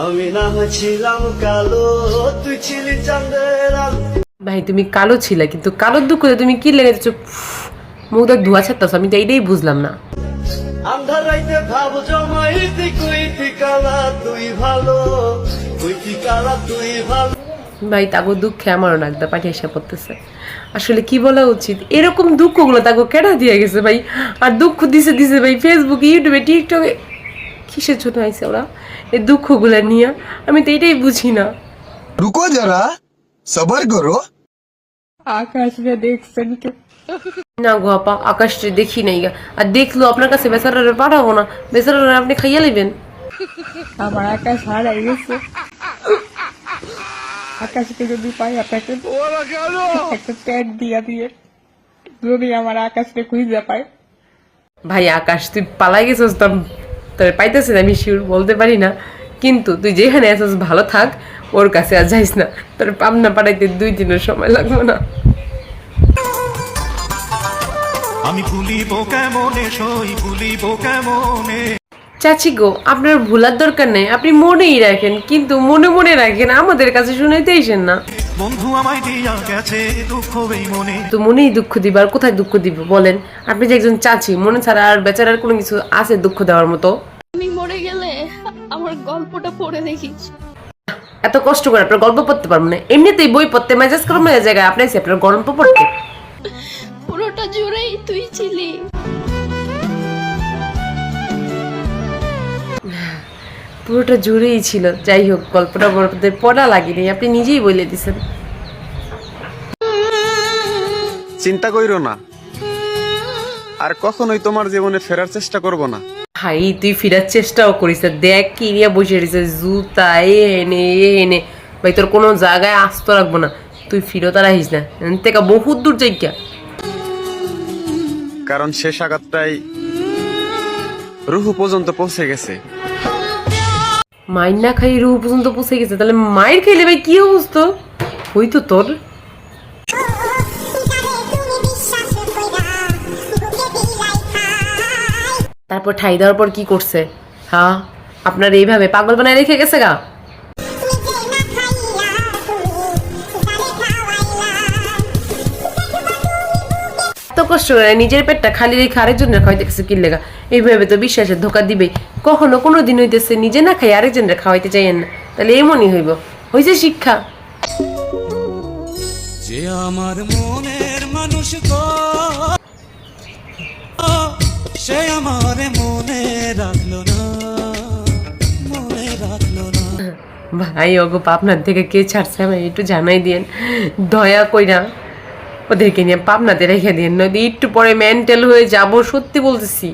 আমি না ছিলাম কালো তুই ছিলি চাঁদের। ভাই তুমি কালো ছিলে কিন্তু কালোর দুঃখ তুমি কি লেগেছো মুখটা ধোয়া ছাড়তেছ আমি তো এইটাই বুঝলাম না। আন্ধার রাইতে ভাব জমাইতি কইতি কালা তুই ভালো কইতি কালা তুই ভালো। ভাই তাগো দুঃখে আমারও নাকদা পাটি এসে পড়তেছে। আসলে কি বলা উচিত? এরকম দুঃখগুলো তাগো কেনা দিয়ে গেছে ভাই? আর দুঃখ দিছে দিছে ভাই ফেসবুকে ইউটিউবে টিকটকে কিসের জন্য আইসে ওরা? এই দুঃখগুলো নিয়ে। আমি তো এটাই বুঝি না। রুকো যারা সবার করো। আকাশে দেখছেন কি? না গো আপা আকাশে দেখি নাই আর দেখল আপনার কাছে বেচারারে পাঠাবো না। বেচারারে আপনি খাইয়া নেবেন আমার আকাশ হারাই গেছে। আকাশকে যদি পাই আপনাকে একটা ট্যাগ দিয়া দিয়ে। যদি আমার আকাশকে খুঁজে পায় ভাই আকাশ তুই পালাই গেছিস তো? তোর পাইতেছি না আমি শিওর বলতে পারি না। কিন্তু তুই যেখানে আছিস ভালো থাক ওর কাছে আর যাইস না। তোর পাবনা পাঠাইতে দুই দিনের সময় লাগবে না। আমি ভুলিব কেমনে সই ভুলিব কেমনে? চাচি গো আপনার ভুলার দরকার নেই। আপনি মনেই রাখেন কিন্তু মনে মনে রাখেন আমাদের কাছে শুনাইতে আইসেন না। বন্ধু আমায় দিয়া গেছে দুঃখ এই মনে। তো মনেই দুঃখ দিবে আর কোথায় দুঃখ দিব বলেন? আপনি যে একজন চাচি মনে ছাড়া আর বেচারার কোনো কিছু আছে দুঃখ দেওয়ার মতো? আমি আমার গল্পটা পড়ে দেখিস এত কষ্ট করে আপনার গল্প পড়তে পারব না। এমনিতেই বই পড়তে মেজাজ করে মেজাজ জায়গায় আপনার এসে আপনার গল্প পড়তে। পুরোটা জুড়েই তুই ছিলি। পুরোটা জুড়েই ছিল। যাই হোক গল্পটা বলতে পড়া লাগেনি। আপনি নিজেই বলে দিছেন। চিন্তা কইরো না। আর কখনোই তোমার জীবনে ফেরার চেষ্টা করব না। ভাই তুই ফিরার চেষ্টাও করিস না। দেখ কি নিয়ে বসে রয়েছে জুতা এ এনে এ এনে। ভাই তোর কোনো জায়গায় আস্ত রাখব না। তুই ফিরত আর আহিস না। থেকে বহুত দূর যাইকা কারণ শেষ আঘাতটাই রুহু পর্যন্ত পৌঁছে গেছে। মায়ের না খাই রুহ পর্যন্ত পৌঁছে গেছে। তাহলে মায়ের খাইলে ভাই কি অবস্থা? হইতো তোর। তারপর ঠাই দেওয়ার পর কি করছে? হ্যাঁ? আপনার এইভাবে পাগল বানায় রেখে গেছে গা? নিজের পেটটা খালি রেখে আরেকজনের খাওয়াইতে গেছে কি লেগা এইভাবে তো বিশ্বাসের ধোকা দিবেই। কখনো কোনো দিন হইতেছে নিজে না খাই আরেকজনের খাওয়াইতে চাইয়েন না। তাহলে এমনই হইব। হয়েছে শিক্ষা। যে আমার মনের মানুষ গো। সে আমার মনে রাখল ভাই, ওগো পাবনার থেকে কে ছাড়ছে আমি একটু জানাই দিয়েন। দয়া কইরা ওদেরকে নিয়ে পাবনাতে রেখে দিন নদী একটু পরে মেন্টাল হয়ে যাব, সত্যি বলতেছি।